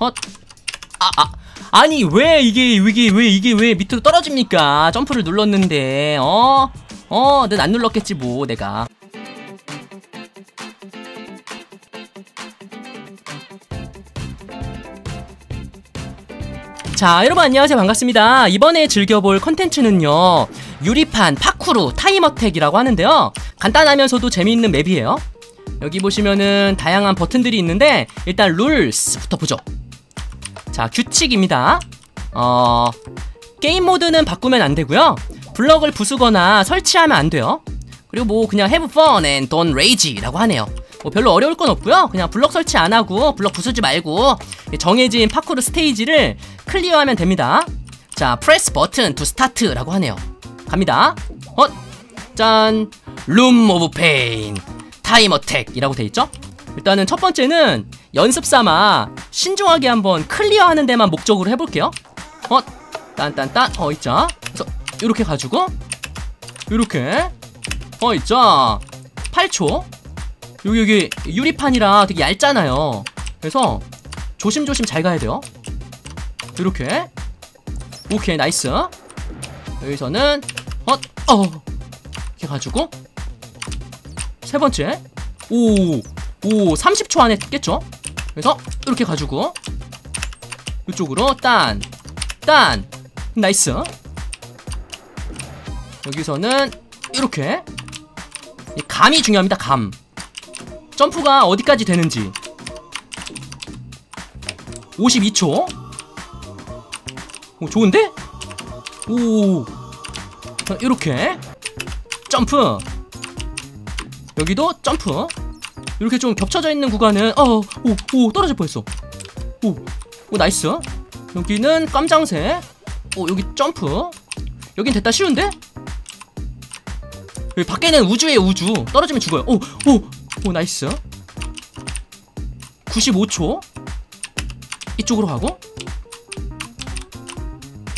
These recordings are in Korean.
헛. 아, 아. 아니, 왜 이게, 이게, 왜, 이게 왜 밑으로 떨어집니까? 점프를 눌렀는데, 어? 어, 넌안 눌렀겠지, 뭐, 내가. 자, 여러분 안녕하세요. 반갑습니다. 이번에 즐겨볼 컨텐츠는요. 유리판, 파쿠르, 타임어택이라고 하는데요. 간단하면서도 재미있는 맵이에요. 여기 보시면은 다양한 버튼들이 있는데 일단 룰스부터 보죠. 자, 규칙입니다. 어, 게임 모드는 바꾸면 안 되고요. 블럭을 부수거나 설치하면 안 돼요. 그리고 뭐 그냥 have fun and don't rage라고 하네요. 뭐 별로 어려울 건 없고요. 그냥 블럭 설치 안 하고 블럭 부수지 말고 정해진 파쿠르 스테이지를 클리어하면 됩니다. 자, press button to start라고 하네요. 갑니다. 헛, 짠, room of pain, time attack이라고 돼 있죠? 일단은 첫 번째는 연습 삼아 신중하게 한번 클리어하는 데만 목적으로 해볼게요. 헛, 딴딴딴, 어 있자. 그래서 이렇게 가지고 이렇게 어 있자. 8초. 여기 여기 유리판이라 되게 얇잖아요. 그래서 조심조심 잘 가야 돼요. 이렇게 오케이 나이스. 여기서는 헛, 어 이렇게 가지고 세 번째 오, 오 30초 안에 깼죠? 그래서 이렇게 가지고 이쪽으로 딴, 딴 나이스. 여기서는 이렇게 이 감이 중요합니다. 감. 점프가 어디까지 되는지 52초 오 좋은데? 오 자, 이렇게 점프 여기도 점프 이렇게 좀 겹쳐져 있는 구간은 어오 오 떨어질 뻔했어. 오, 오 나이스. 여기는 깜장새 오 여기 점프. 여긴 됐다 쉬운데? 여기 밖에는 우주에 우주. 떨어지면 죽어요. 오 오 오 나이스. 95초. 이쪽으로 가고.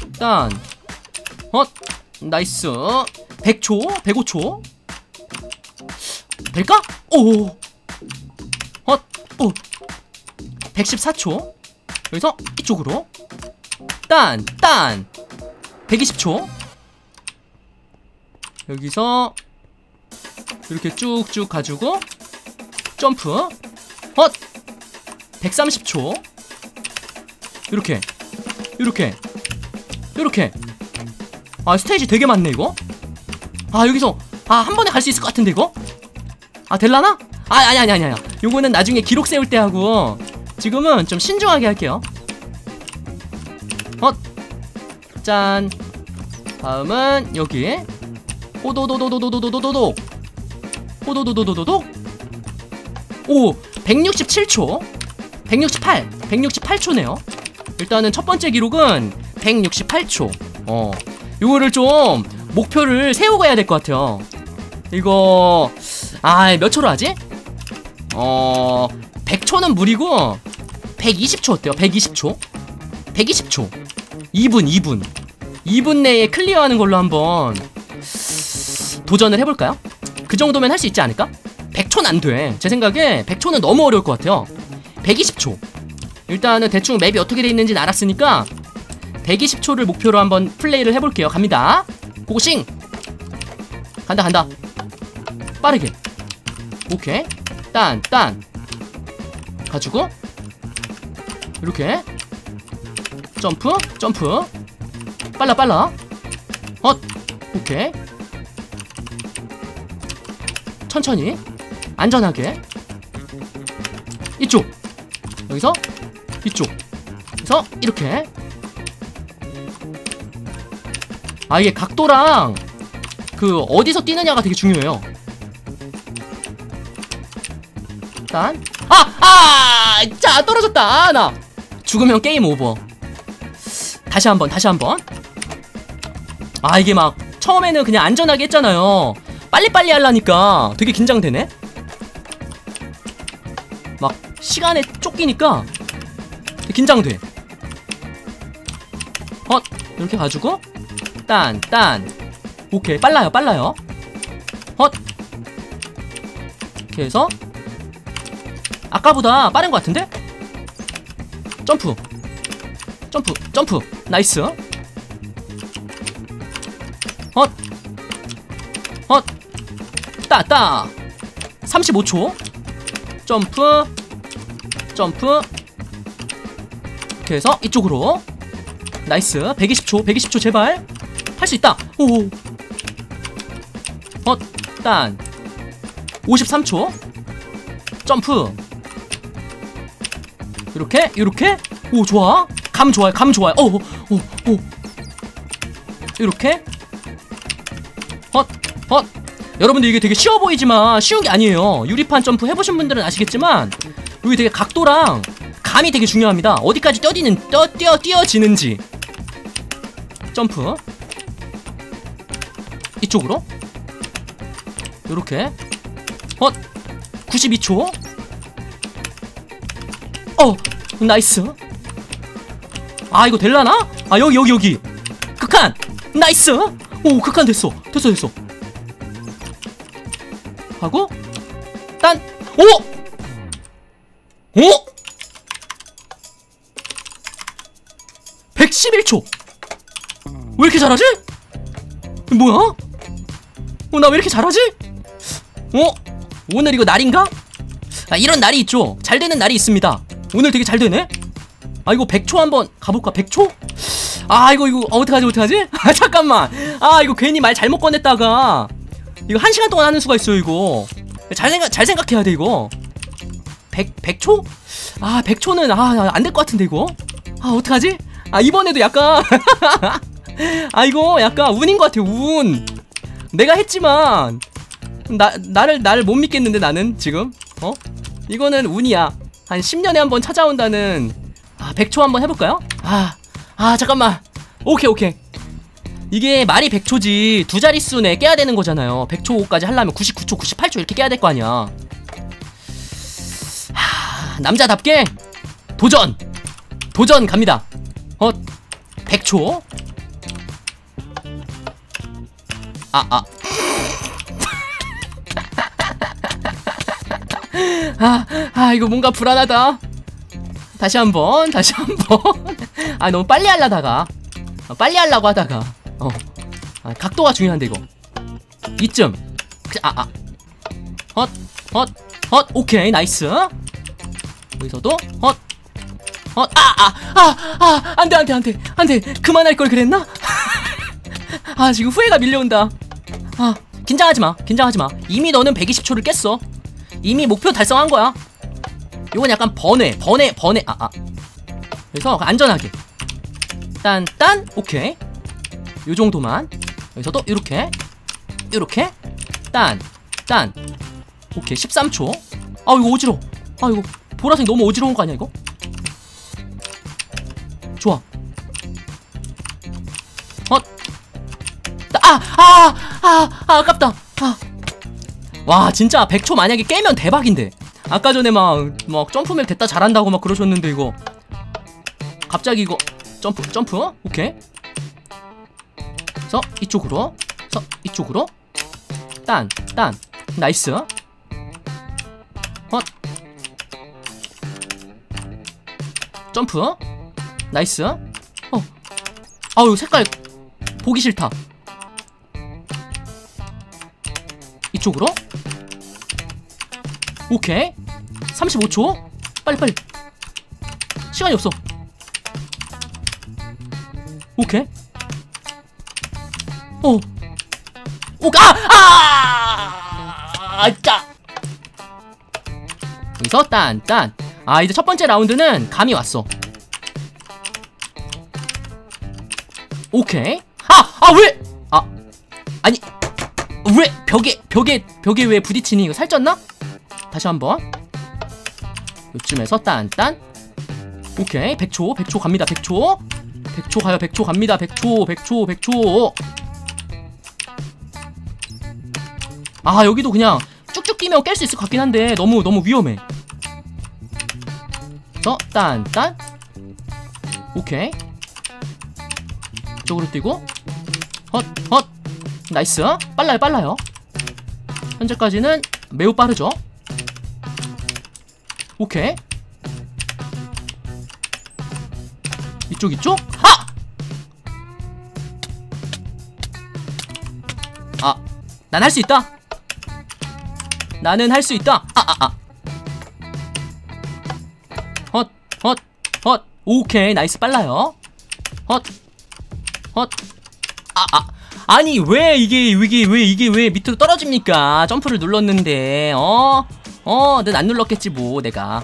일단 헛 나이스. 100초 105초. 될까? 오 헛, 오. 114초. 여기서 이쪽으로. 딴, 딴. 120초. 여기서 이렇게 쭉쭉 가지고 점프. 헛. 130초. 이렇게 이렇게 이렇게. 아 스테이지 되게 많네 이거. 아 여기서 아 한 번에 갈 수 있을 것 같은데 이거? 아 될라나? 아 아니 아니 아니 아니. 요거는 나중에 기록 세울 때 하고 지금은 좀 신중하게 할게요. 헛짠. 다음은 여기. 호도도도도도도도도도 호도도도도도도. 오 167초. 168 168초네요. 일단은 첫 번째 기록은 168초. 어 요거를 좀 목표를 세우고 해야 될 것 같아요. 이거 아 몇 초로 하지? 어 100초는 무리고 120초 어때요? 120초 120초 2분 2분 2분 내에 클리어하는 걸로 한번 도전을 해볼까요? 그 정도면 할 수 있지 않을까? 100초는 안 돼. 제 생각에 100초는 너무 어려울 것 같아요. 120초. 일단은 대충 맵이 어떻게 돼 있는지는 알았으니까 120초를 목표로 한번 플레이를 해볼게요. 갑니다. 고고싱! 간다, 간다. 빠르게. 오케이. 딴, 딴. 가지고. 이렇게. 점프, 점프. 빨라, 빨라. 헛. 오케이. 천천히. 안전하게 이쪽 여기서 이쪽 그래서 이렇게 아 이게 각도랑 그 어디서 뛰느냐가 되게 중요해요 일단 아아 자 떨어졌다. 아, 나. 죽으면 게임 오버. 다시 한번 다시 한번. 아 이게 막 처음에는 그냥 안전하게 했잖아요. 빨리빨리 하려니까 되게 긴장되네. 막 시간에 쫓기니까 긴장돼. 헛 이렇게 가지고. 딴 딴. 오케이 빨라요 빨라요. 헛. 이렇게 해서 아까보다 빠른 것 같은데? 점프. 점프 점프. 나이스. 헛. 헛. 따 따. 35초. 점프. 점프. 이렇게 해서 이쪽으로. 나이스. 120초 120초 제발. 할 수 있다. 오. 헛단 53초. 점프 이렇게 이렇게? 오 좋아. 감 좋아요 감 좋아요. 오오 오 오, 이렇게. 헛헛. 여러분들 이게 되게 쉬워 보이지만 쉬운 게 아니에요. 유리판 점프 해보신 분들은 아시겠지만 여기 되게 각도랑 감이 되게 중요합니다. 어디까지 뛰어지는 뛰어 뛰어 뛰어지는지. 점프. 이쪽으로. 요렇게. 헛. 92초 어 나이스 아 이거 될라나? 아 여기 여기 여기 극한 나이스 오 극한 됐어 됐어 됐어 하고 딴 오! 오! 111초 왜 이렇게 잘하지? 뭐야? 어, 나 왜 이렇게 잘하지? 어? 오늘 이거 날인가? 아, 이런 날이 있죠. 잘 되는 날이 있습니다. 오늘 되게 잘 되네? 아, 이거 100초 한번 가볼까? 100초? 아, 이거, 이거, 어, 어떡하지, 어떡하지? 아, 잠깐만. 아, 이거 괜히 말 잘못 꺼냈다가. 이거 한 시간 동안 하는 수가 있어요, 이거. 잘 생각, 잘 생각해야 돼, 이거. 100, 100초? 아, 100초는, 아, 안 될 것 같은데, 이거. 아, 어떡하지? 아, 이번에도 약간. 아, 이거 약간 운인 것 같아, 운. 내가 했지만, 나, 나를, 나를 못 믿겠는데, 나는, 지금. 어? 이거는 운이야. 한 10년에 한 번 찾아온다는, 아, 100초 한번 해볼까요? 아, 아, 잠깐만. 오케이, 오케이. 이게 말이 100초지 두 자릿수 내 깨야 되는 거잖아요 100초까지 하려면 99초 98초 이렇게 깨야 될 거 아니야 하, 남자답게 도전 도전 갑니다 어 100초 아아 아, 아 이거 뭔가 불안하다. 다시 한번 다시 한번. 아 너무 빨리 하려다가. 아, 빨리 하려고 하다가. 어. 아, 각도가 중요한데 이거. 이쯤. 아아. 헛 헛 헛. 오케이 나이스. 여기서도 헛 헛 아 아 아 아 안돼 안돼 안돼. 안돼. 그만할 걸 그랬나? 아 지금 후회가 밀려온다. 아 긴장하지 마. 긴장하지 마. 이미 너는 120초를 깼어 이미 목표 달성한 거야. 요건 약간 번외 번외 번외 아아. 그래서 안전하게. 딴딴 오케이. 요 정도만. 여기서도 이렇게 이렇게. 딴 딴. 오케이 13초. 아 이거 어지러워. 아 이거 보라색 너무 어지러운 거 아니야 이거? 좋아. 헛아아아 아 아, 아, 아깝다. 아. 와 진짜 100초 만약에 깨면 대박인데. 아까 전에 막, 막 점프맵 됐다 잘한다고 막 그러셨는데 이거. 갑자기 이거 점프 점프? 오케이. 서 이쪽으로. 서 이쪽으로. 딴 딴. 나이스. 헛. 점프. 나이스. 어. 아유 색깔 보기 싫다. 이쪽으로 오케이. 35초. 빨리 빨리. 시간이 없어. 오케이. 오 오가 아! 아! 짜. 여기서 딴딴. 아 이제 첫 번째 라운드는 감이 왔어. 오케이. 아아 왜? 아. 아니. 왜? 벽에 벽에 벽에 왜 부딪히니? 이거 살쪘나? 다시 한번. 요쯤에서 딴딴. 오케이. 100초 100초 갑니다. 100초. 100초 가요. 100초 갑니다. 100초 100초 100초. 아 여기도 그냥 쭉쭉 뛰면 깰 수 있을 것 같긴 한데 너무 너무 위험해. 저 딴딴. 오케이. 이쪽으로 뛰고. 헛 헛. 나이스. 빨라요 빨라요. 현재까지는 매우 빠르죠 오케이 이쪽 이쪽 아! 아, 난 할 수 있다. 나는 할 수 있다. 아, 아, 아. 헛, 헛, 헛. 오케이, 나이스 빨라요. 헛, 헛. 아, 아. 아니 왜 이게 이게 왜 이게 왜 밑으로 떨어집니까? 점프를 눌렀는데 어? 어, 난 안 눌렀겠지 뭐 내가.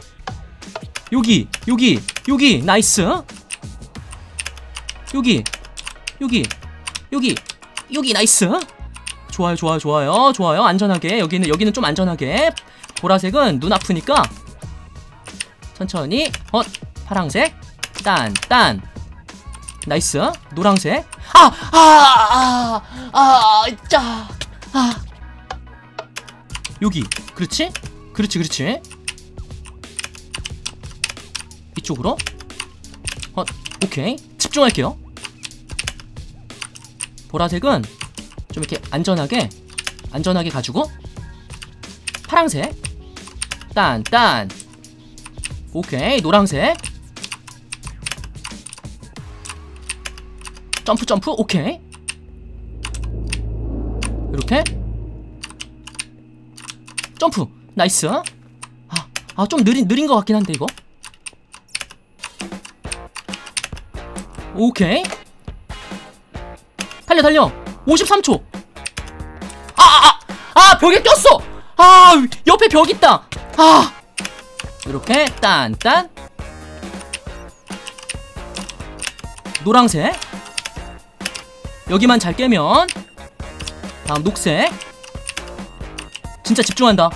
여기, 여기, 여기 나이스. 여기, 여기, 여기, 여기 나이스. 좋아요, 좋아요, 좋아요, 좋아요. 안전하게 여기는 여기는 좀 안전하게. 보라색은 눈 아프니까 천천히. 헛, 파랑색, 딴, 딴. 나이스. 노랑색. 아, 아, 아, 아, 짜, 아. 여기, 그렇지? 그렇지, 그렇지. 이쪽으로. 헛, 오케이. 집중할게요. 보라색은 좀 이렇게 안전하게, 안전하게 가지고. 파랑색. 딴, 딴. 오케이. 노랑색. 점프 점프 오케이 이렇게 점프 나이스. 아아좀 느린 느린 것 같긴 한데 이거? 오케이. 달려 달려. 53초. 아아 아 아, 벽에 꼈어. 아 옆에 벽 있다. 아. 이렇게 딴딴. 노랑색. 여기만 잘 깨면 다음 녹색. 진짜 집중한다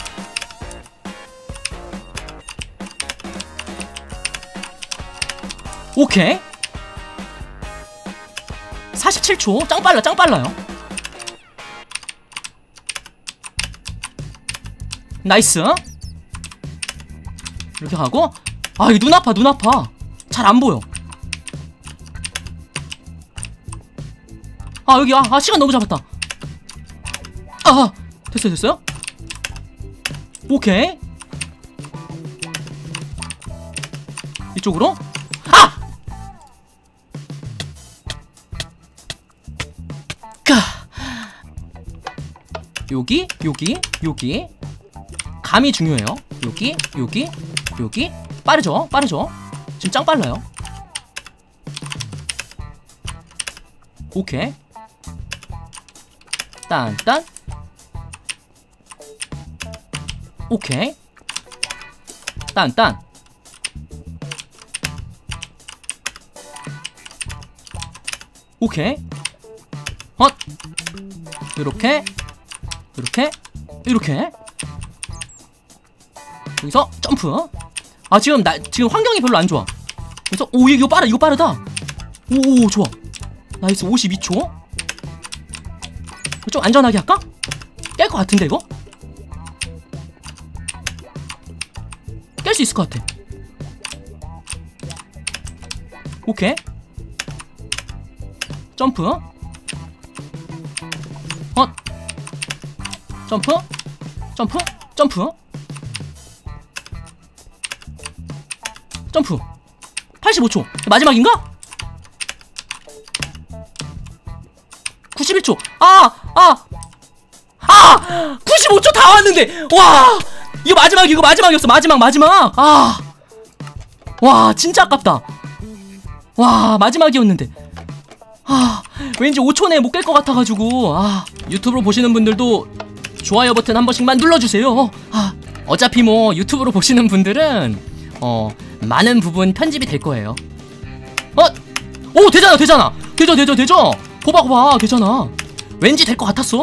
오케이. 47초. 짱 빨라 짱 빨라요. 나이스. 이렇게 가고. 아 이 눈 아파 눈 아파. 잘 안 보여. 아 여기 아, 아 시간 너무 잡았다. 아 됐어요 됐어요? 오케이. 이쪽으로 까. 여기 여기 여기. 감이 중요해요. 여기 여기 여기. 빠르죠? 빠르죠? 지금 짱 빨라요. 오케이. 딴딴. 오케이. 딴딴. 오케이. 헛 이렇게 이렇게 이렇게. 여기서 점프. 아 지금 나 지금 환경이 별로 안 좋아. 그래서 오 이거 빠르 이거 빠르다. 오, 오 좋아. 나이스. 52초. 좀 안전하게 할까? 깰 것 같은데 이거? 깰 수 있을 것 같아. 오케이. 점프 점프 점프 점프 점프 85초 마지막인가? 91초 아! 아! 아! 95초 다 왔는데 와! 이거 마지막 이거 마지막이었어 마지막 마지막 아! 와 진짜 아깝다 와 마지막이었는데 아 왠지 5초 내에 못 깰 것 같아가지고 아 유튜브로 보시는 분들도 좋아요 버튼 한 번씩만 눌러주세요. 아 어차피 뭐 유튜브로 보시는 분들은 어 많은 부분 편집이 될 거예요. 어? 오 되잖아 되잖아. 되죠 되죠 되죠. 봐봐 봐봐. 되잖아. 왠지 될 것 같았어.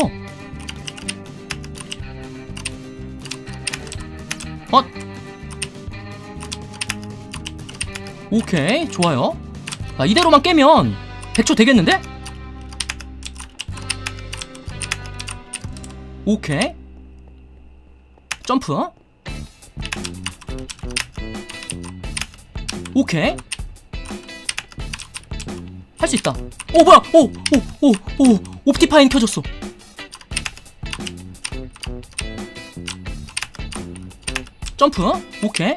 어? 오케이 좋아요. 아, 이대로만 깨면 100초 되겠는데? 오케이. 점프. 오케이. 할 수 있다. 오 뭐야. 오 오 오 오. 옵티파인 켜졌어. 점프. 오케이.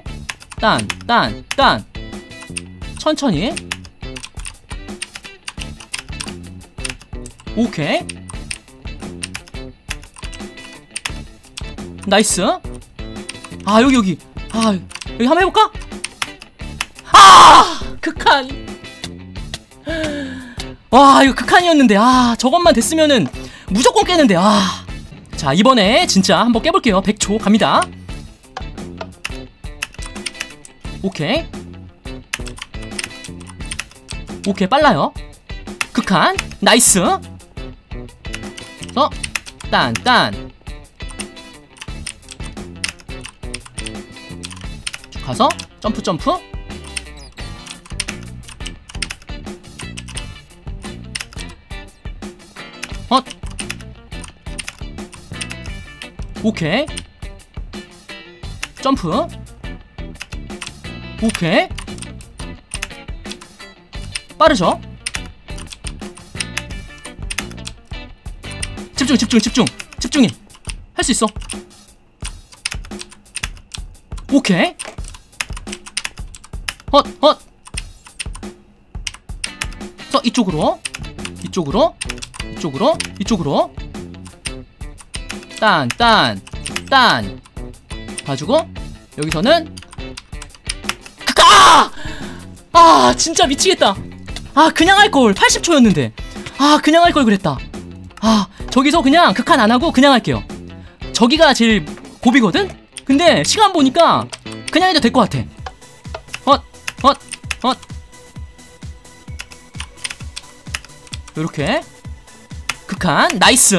딴 딴, 딴. 천천히. 오케이. 나이스. 아 여기 여기. 아 여기 한번 해볼까? 아 극한. 와 이거 극한이었는데. 아 저것만 됐으면은 무조건 깨는데. 아자 이번에 진짜 한번 깨볼게요. 100초 갑니다. 오케이. 오케이 빨라요. 극한. 나이스. 어 딴 딴 가서 점프 점프. 어 오케이. 점프. 오케이. 빠르죠? 집중 집중 집중. 집중해. 할 수 있어. 오케이 헛헛. 서 이쪽으로. 이쪽으로. 이쪽으로. 이쪽으로. 딴 딴 딴. 봐주고. 여기서는 아! 아 진짜 미치겠다. 아 그냥 할걸. 80초였는데. 아 그냥 할 걸 그랬다. 아 저기서 그냥 극한 안 하고 그냥 할게요. 저기가 제일 고비거든? 근데 시간 보니까 그냥 해도 될 것 같아 헛헛헛 요렇게. 극한 나이스.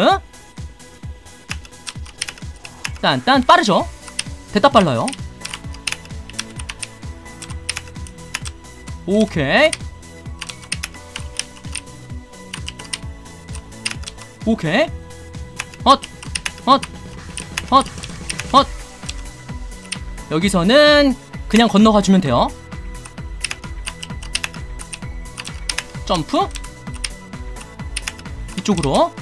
딴딴 빠르죠? 됐다 빨라요. 오케이. 오케이. 헛 헛 헛 헛. 여기서는 그냥 건너가 주면 돼요 점프. 이쪽으로.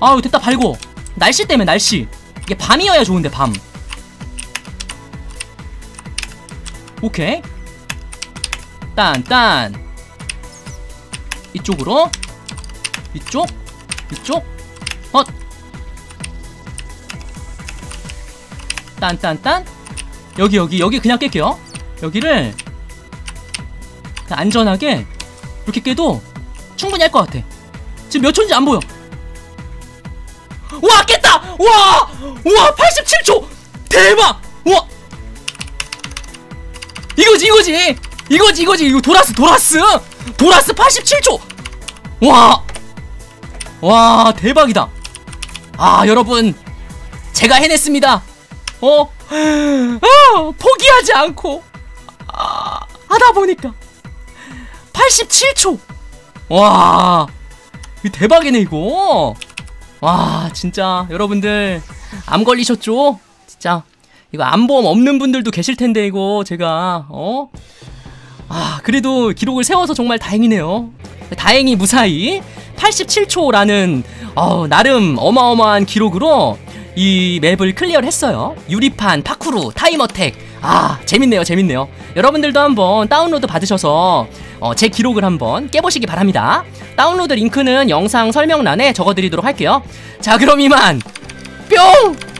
아유 됐다 발고. 날씨 때문에 날씨. 이게 밤이어야 좋은데 밤. 오케이. 딴딴. 이쪽으로. 이쪽 이쪽. 헛. 딴딴딴. 여기 여기 여기 그냥 깰게요. 여기를 안전하게 이렇게 깨도 충분히 할 것 같아. 지금 몇 초인지 안 보여. 와 깼다! 와! 와 87초! 대박! 와! 이거지 이거지! 이거지 이거지! 이거 도라스 도라스! 도라스 87초! 와! 와 대박이다. 아 여러분. 제가 해냈습니다. 어? 아, 포기하지 않고. 아, 하다 보니까 87초. 와 대박이네 이거. 와 진짜. 여러분들 암 걸리셨죠? 진짜. 이거 암보험 없는 분들도 계실 텐데 이거 제가 어? 아 그래도 기록을 세워서 정말 다행이네요. 다행히 무사히 87초라는 어, 나름 어마어마한 기록으로 이 맵을 클리어를 했어요. 유리판, 파쿠르, 타임어택. 아 재밌네요 재밌네요. 여러분들도 한번 다운로드 받으셔서 어, 제 기록을 한번 깨보시기 바랍니다. 다운로드 링크는 영상 설명란에 적어드리도록 할게요. 자 그럼 이만. 뿅